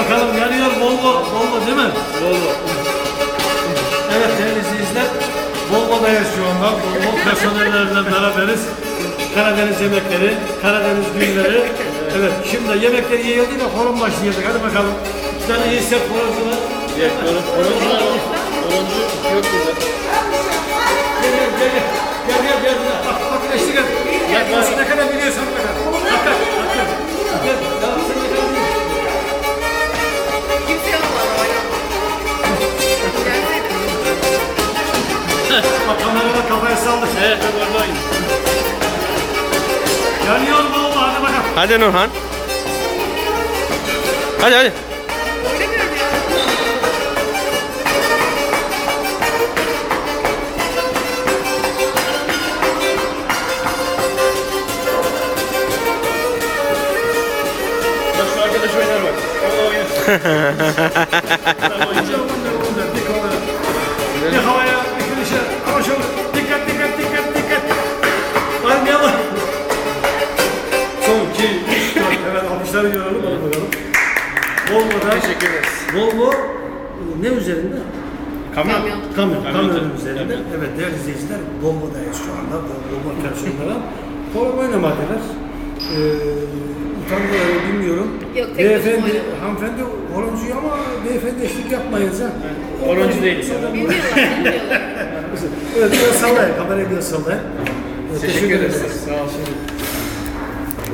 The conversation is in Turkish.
bakalım yanıyor Volvo, Volvo değil mi? Volvo. Evet değerli izleyiciler, Volvo'dayız şu anda. Volvo personellerinden beraberiz. Karadeniz yemekleri, Karadeniz günleri. Evet, şimdi yemekleri yiyildi de forum başlayacak. Hadi bakalım. Sen iyi hisset forumcular. Yiyecek forum. Bak kamerada kafaya saldık. Evet, oradayım. Yanıyor mu oldu? Hadi bakalım. Hadi Nurhan. Hadi hadi. Arkadaş oynar bak. O oynar. Ama şöyle dikkat dikkat dikkat dikkat. Oynayalım. Son 2, 3, 4. Evet alkışları görelim. Hadi bakalım. Volvo'da. Teşekkür ederiz. Volvo ne üzerinde? Kamyon. Kamyon. Kamyon, Kamyon üzerinde. Evet değerli izleyiciler, Volvo'dayız şu anda. Volvo operasyonlara. Volvo oynamadılar. Ee, utandılar bilmiyorum. Yok, tek beyefendi, oynadı. hanımefendi horoncu ama beyefendi eşlik yapmayınca. Orange değil. Bilmiyorlar, bilmiyorlar. Evet, biraz sallayın, kamerayı biraz sallayın. Evet, Teşekkür ederiz. Sağ olun.